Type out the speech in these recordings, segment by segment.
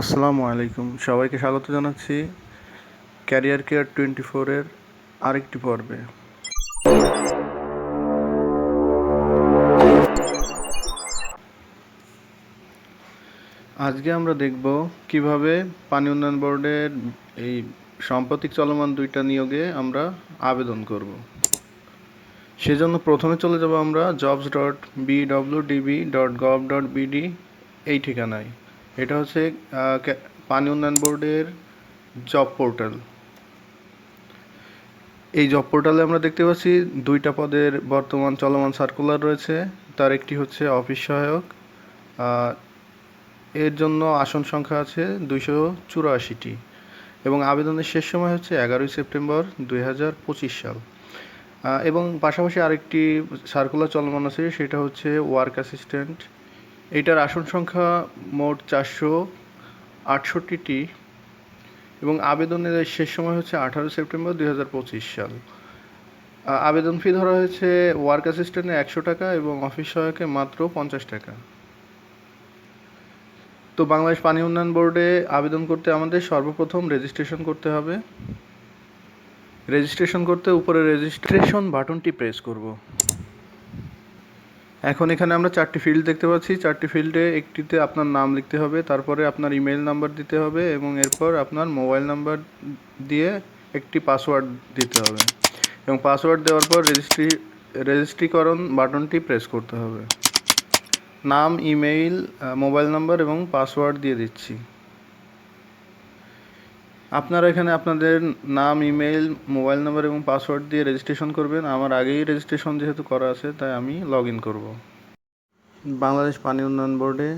আসসালামু আলাইকুম। সবাইকে স্বাগত জানাচ্ছি ক্যারিয়ার কেয়ার টোয়েন্টি ফোরের আরেকটি পর্বে। আজকে আমরা দেখব কীভাবে পানি উন্নয়ন বোর্ডের এই সাম্প্রতিক চলমান দুইটা নিয়োগে আমরা আবেদন করব। সেজন্য প্রথমে চলে যাব আমরা jobs dot B W DB dot gov dot BD এই ঠিকানায়। এটা হচ্ছে পানি উন্নয়ন বোর্ডের জব পোর্টাল। এই জব পোর্টালে আমরা দেখতে পাচ্ছি দুইটা পদের বর্তমান চলমান সার্কুলার রয়েছে। তার একটি হচ্ছে অফিস সহায়ক এর জন্য আসন সংখ্যা আছে দুইশো চুরাশিটি এবং আবেদনের শেষ সময় হচ্ছে এগারোই সেপ্টেম্বর দুই হাজার পঁচিশ সাল। এবং পাশাপাশি আরেকটি সার্কুলার চলমান আছে, সেটা হচ্ছে ওয়ার্ক অ্যাসিস্ট্যান্ট এইটার আসন সংখ্যা মোট চারশো আটষট্টিটি এবং আবেদনের শেষ সময় হচ্ছে আঠারো সেপ্টেম্বর দুই হাজার পঁচিশ সাল। আবেদন ফি ধরা হয়েছে ওয়ার্ক অ্যাসিস্ট্যান্টে একশো টাকা এবং অফিস সহায়কে মাত্র পঞ্চাশ টাকা। তো বাংলাদেশ পানি উন্নয়ন বোর্ডে আবেদন করতে আমাদের সর্বপ্রথম রেজিস্ট্রেশন করতে হবে। রেজিস্ট্রেশন করতে উপরে রেজিস্ট্রেশন বাটনটি প্রেস করব। এখন এখানে আমরা চারটি ফিল্ড দেখতে পাচ্ছি। চারটি ফিল্ডে একটিতে আপনার নাম লিখতে হবে, তারপরে আপনার ইমেল নাম্বার দিতে হবে এবং এরপর আপনার মোবাইল নাম্বার দিয়ে একটি পাসওয়ার্ড দিতে হবে। এবং পাসওয়ার্ড দেওয়ার পর রেজিস্ট্রি রেজিস্ট্রিকরণ বাটনটি প্রেস করতে হবে। নাম ইমেইল মোবাইল নাম্বার এবং পাসওয়ার্ড দিয়ে দিচ্ছি। আপনারা এখানে আপনাদের নাম ইমেল মোবাইল নাম্বার এবং পাসওয়ার্ড দিয়ে রেজিস্ট্রেশন করবেন। আমার আগেই রেজিস্ট্রেশন যেহেতু করা আছে, তাই আমি লগ ইন করব। বাংলাদেশ পানি উন্নয়ন বোর্ডে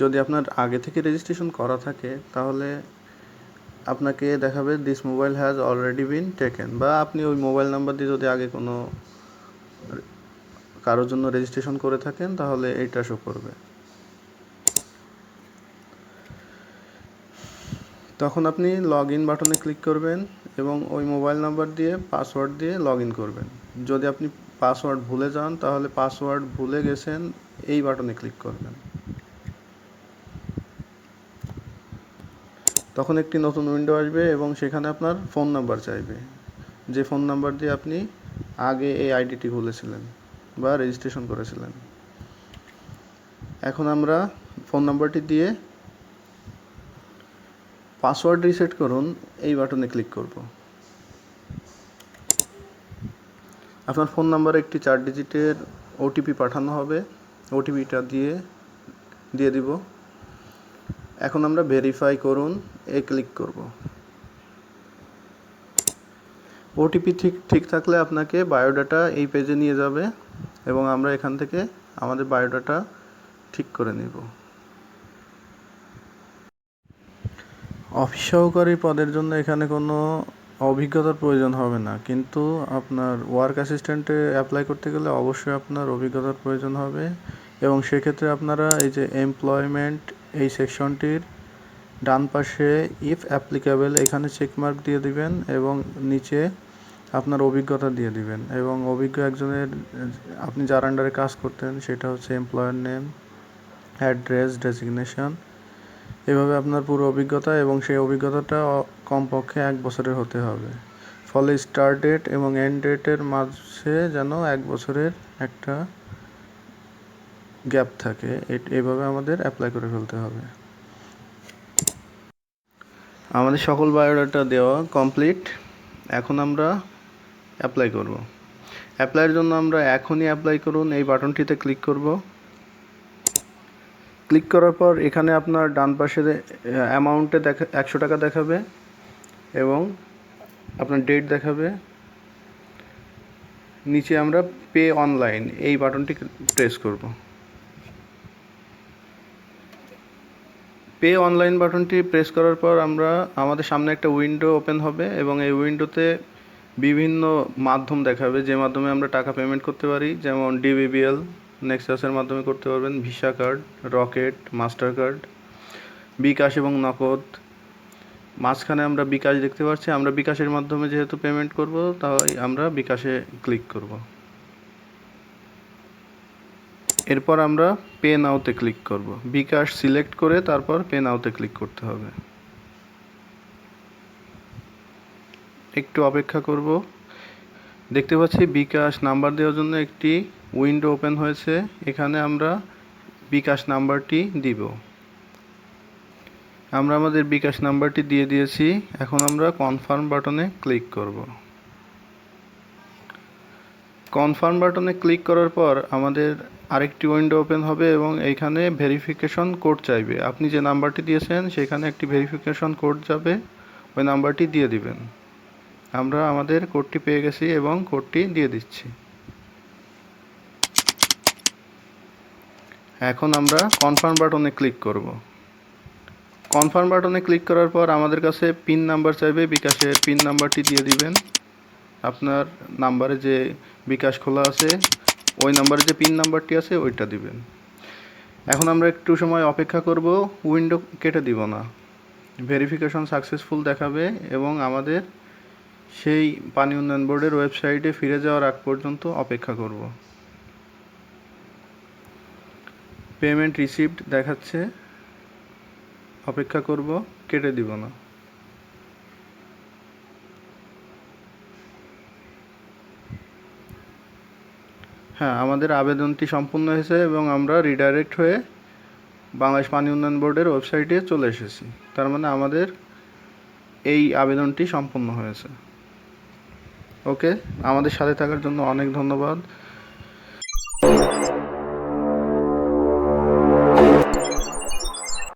যদি আপনার আগে থেকে রেজিস্ট্রেশন করা থাকে, তাহলে আপনাকে দেখাবে this mobile has already been taken বা আপনি ওই মোবাইল নাম্বার দিয়ে যদি আগে কোনো কারোর জন্য রেজিস্ট্রেশন করে থাকেন, তাহলে এইটা শো করবে। তখন আপনি লগ ইন বাটনে ক্লিক করবেন এবং ওই মোবাইল নাম্বার দিয়ে পাসওয়ার্ড দিয়ে লগ ইন করবেন। যদি আপনি পাসওয়ার্ড ভুলে যান, তাহলে পাসওয়ার্ড ভুলে গেছেন, এই বাটনে ক্লিক করবেন। তখন একটি নতুন উইন্ডো আসবে এবং সেখানে আপনার ফোন নাম্বার চাইবে। যে ফোন নাম্বার দিয়ে আপনি আগে এই আইডিটি খুলেছিলেন বা রেজিস্ট্রেশন করেছিলেন। এখন আমরা ফোন নাম্বারটি দিয়ে পাসওয়ার্ড রিসেট করুন, এই বাটনে ক্লিক করব। আপনার ফোন নাম্বারে একটি চার ডিজিটের ওটিপি পাঠানো হবে। ওটিপিটা দিয়ে দিয়ে দিব। এখন আমরা ভেরিফাই করুন, এ ক্লিক করব। ওটিপি ঠিক ঠিক থাকলে আপনাকে বায়োডাটা এই পেজে নিয়ে যাবে এবং আমরা এখান থেকে আমাদের বায়োডাটা ঠিক করে নিব। অফিস সহকারী পদের জন্য এখানে কোনো অভিজ্ঞতার প্রয়োজন হবে না। কিন্তু আপনার ওয়ার্ক অ্যাসিস্ট্যান্টে অ্যাপ্লাই করতে গেলে অবশ্যই আপনার অভিজ্ঞতার প্রয়োজন হবে এবং সেক্ষেত্রে আপনারা এই যে এমপ্লয়মেন্ট এই সেকশনটির ডান পাশে ইফ অ্যাপ্লিকেবল এখানে চেকমার্ক দিয়ে দিবেন এবং নিচে আপনার অভিজ্ঞতা দিয়ে দিবেন এবং অভিজ্ঞ একজনের, আপনি যার আন্ডারে কাজ করতেন সেটা হচ্ছে এমপ্লয়ার নেম অ্যাড্রেস ডেজিগনেশন এভাবে আপনার পুরো অভিজ্ঞতা এবং সেই অভিজ্ঞতাটা কমপক্ষে এক বছরের হতে হবে। ফলে স্টার্ট ডেট এবং এন্ড ডেটের মাঝে যেন এক বছরের একটা গ্যাপ থাকে এভাবে আমাদের অ্যাপ্লাই করে ফেলতে হবে। আমাদের সকল বায়োডাটা দেওয়া কমপ্লিট। এখন আমরা অ্যাপ্লাই করব। অ্যাপ্লাইয়ের জন্য আমরা এখনই অ্যাপ্লাই করুন, এই বাটনটিতে ক্লিক করব। ক্লিক করার পর এখানে আপনার ডান পাশে অ্যামাউন্টে দেখা, একশো টাকা দেখাবে এবং আপনার ডেট দেখাবে। নিচে আমরা পে অনলাইন এই বাটনটি প্রেস করব। পে অনলাইন বাটনটি প্রেস করার পর আমরা, আমাদের সামনে একটা উইন্ডো ওপেন হবে এবং এই উইন্ডোতে বিভিন্ন মাধ্যম দেখাবে, যে মাধ্যমে আমরা টাকা পেমেন্ট করতে পারি, যেমন ডিবিবিএল নেক্সাসের মাধ্যমে করতে পারবেন visa card Rocket Mastercard bKash এবং নগদ। মাঝখানে আমরা বিকাশ দেখতে পাচ্ছি আমরা বিকাশের মাধ্যমে যেহেতু পেমেন্ট করব, তাই আমরা বিকাশে ক্লিক করব। এরপর আমরা পে নাওতে ক্লিক করব। বিকাশ সিলেক্ট করে তারপর পে নাওতে ক্লিক করতে হবে। একটু অপেক্ষা করব। দেখতে পাচ্ছি বিকাশ নাম্বার দেওয়ার জন্য একটি উইন্ডো ওপেন হয়েছে। এখানে আমরা বিকাশ নাম্বারটি দিব। আমরা আমাদের বিকাশ নাম্বারটি দিয়ে দিয়েছি। এখন আমরা কনফার্ম বাটনে ক্লিক করব। কনফার্ম বাটনে ক্লিক করার পর আমাদের আরেকটি উইন্ডো ওপেন হবে এবং এইখানে ভেরিফিকেশন কোড চাইবে। আপনি যে নাম্বারটি দিয়েছেন, সেখানে একটি ভেরিফিকেশন কোড যাবে। ওই নাম্বারটি দিয়ে দিবেন। আমরা আমাদের কোডটি পেয়ে গেছি এবং কোডটি দিয়ে দিচ্ছি। এখন আমরা কনফার্ম বাটনে ক্লিক করব। কনফার্ম বাটনে ক্লিক করার পর আমাদের কাছে পিন নাম্বার চাইবে বিকাশের পিন নাম্বারটি দিয়ে দিবেন। আপনার নাম্বারে যে বিকাশ খোলা আছে, ওই নাম্বারে যে পিন নাম্বারটি আছে, ওইটা দিবেন। এখন আমরা একটু সময় অপেক্ষা করব উইন্ডো কেটে দিব না। ভেরিফিকেশন সাকসেসফুল দেখাবে এবং আমাদের সেই পানি উন্নয়ন বোর্ডের ওয়েবসাইটে ফিরে যাওয়ার আগ পর্যন্ত অপেক্ষা করব। পেমেন্ট রিসিভড দেখাচ্ছে। অপেক্ষা করব, কেটে দিব না। হ্যাঁ আমাদের আবেদনটি সম্পূর্ণ হয়েছে এবং আমরা রিডাইরেক্ট হয়ে বাংলাদেশ পানি উন্নয়ন বোর্ডের ওয়েবসাইটে চলে এসেছি। তার মানে আমাদের এই আবেদনটি সম্পূর্ণ হয়েছে। ওকে আমাদের সাথে থাকার জন্য অনেক ধন্যবাদ।